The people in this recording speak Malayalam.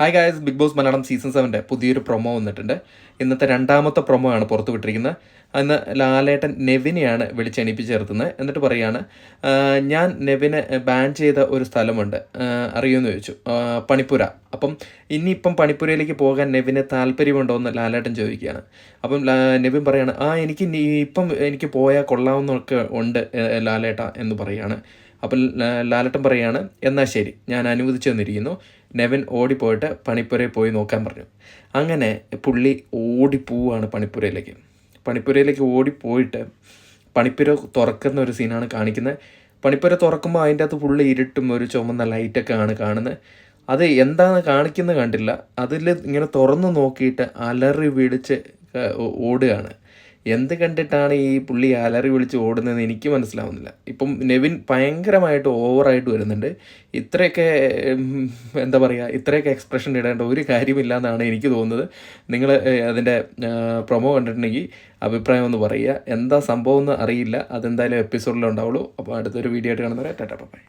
Hi guys Bigg Boss Malayalam season സെവന്റെ പുതിയൊരു പ്രൊമോ വന്നിട്ടുണ്ട്. ഇന്നത്തെ രണ്ടാമത്തെ പ്രൊമോ ആണ് പുറത്തു വിട്ടിരിക്കുന്നത്. അന്ന് ലാലേട്ടൻ നെവിനെയാണ് വിളിച്ചെണീപ്പിച്ച് ചേർത്തുന്നത്. എന്നിട്ട് പറയാണ് ഞാൻ നെവിനെ ബാൻ ചെയ്ത ഒരു സ്ഥലമുണ്ട്. അറിയുമെന്ന് ചോദിച്ചു. "ആ, പണിപ്പുര. അപ്പം ഇനിയിപ്പം പണിപ്പുരയിലേക്ക് പോകാൻ നെവിന് താല്പര്യമുണ്ടോ എന്ന് ലാലേട്ടൻ ചോദിക്കുകയാണ്. അപ്പം നെവിൻ പറയാണ് ആ എനിക്ക് ഇപ്പം എനിക്ക് പോയാൽ കൊള്ളാവുന്നൊക്കെ ഉണ്ട് ലാലേട്ട എന്ന് പറയാണ്. അപ്പം ലാലട്ടം പറയുകയാണ് എന്നാൽ ശരി ഞാൻ അനുവദിച്ചു തന്നിരിക്കുന്നു. നെവൻ ഓടിപ്പോയിട്ട് പണിപ്പുരയിൽ പോയി നോക്കാൻ പറഞ്ഞു. അങ്ങനെ പുള്ളി ഓടിപ്പോവാണ് പണിപ്പുരയിലേക്ക്. പണിപ്പുരയിലേക്ക് ഓടിപ്പോയിട്ട് പണിപ്പുര തുറക്കുന്ന ഒരു സീനാണ് കാണിക്കുന്നത്. പണിപ്പുര തുറക്കുമ്പോൾ അതിന്റെ അകത്ത് പുള്ളി ഇരുട്ടും ഒരു ചുമന്ന ലൈറ്റൊക്കെ ആണ് കാണുന്നത്. അത് എന്താണ് കാണിക്കുന്നത് കണ്ടില്ല. അതിൽ ഇങ്ങനെ തുറന്ന് നോക്കിയിട്ട് അലറി വിളിച്ച് ഓടുകയാണ്. എന്ത് കണ്ടിട്ടാണ് ഈ പുള്ളി അലറി വിളിച്ച് ഓടുന്നതെന്ന് എനിക്ക് മനസ്സിലാവുന്നില്ല. ഇപ്പം നെവിൻ ഭയങ്കരമായിട്ട് ഓവറായിട്ട് വരുന്നുണ്ട്. ഇത്രയൊക്കെ എന്താ പറയുക ഇത്രയൊക്കെ എക്സ്പ്രഷൻ ഇടേണ്ട ഒരു കാര്യമില്ല എന്നാണ് എനിക്ക് തോന്നുന്നത്. നിങ്ങൾ അതിന്റെ പ്രൊമോ കണ്ടിട്ടുണ്ടെങ്കിൽ അഭിപ്രായം ഒന്ന് പറയുക. എന്താ സംഭവം എന്ന് അറിയില്ല. അതെന്തായാലും എപ്പിസോഡിലുണ്ടാവുള്ളൂ അപ്പോൾ അടുത്തൊരു വീഡിയോ ആയിട്ട് കാണുന്നവരെ ടാറ്റാ ബൈ.